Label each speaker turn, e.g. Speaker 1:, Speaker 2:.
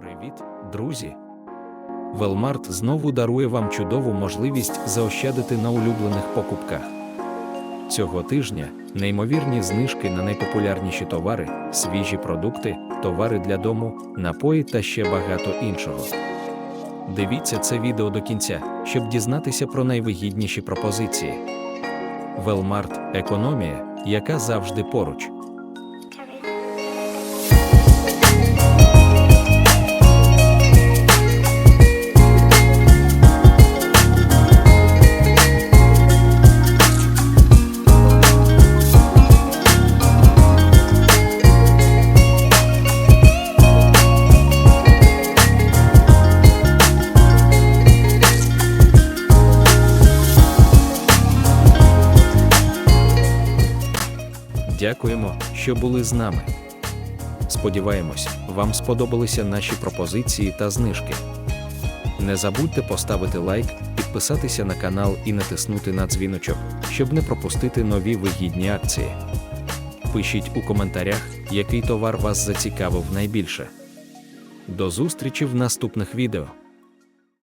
Speaker 1: Привіт, друзі! Велмарт знову дарує вам чудову можливість заощадити на улюблених покупках. Цього тижня неймовірні знижки на найпопулярніші товари, свіжі продукти, товари для дому, напої та ще багато іншого. Дивіться це відео до кінця, щоб дізнатися про найвигідніші пропозиції. Велмарт економія, яка завжди поруч. Дякуємо, що були з нами. Сподіваємось, вам сподобалися наші пропозиції та знижки. Не забудьте поставити лайк, підписатися на канал і натиснути на дзвіночок, щоб не пропустити нові вигідні акції. Пишіть у коментарях, який товар вас зацікавив найбільше. До зустрічі в наступних відео.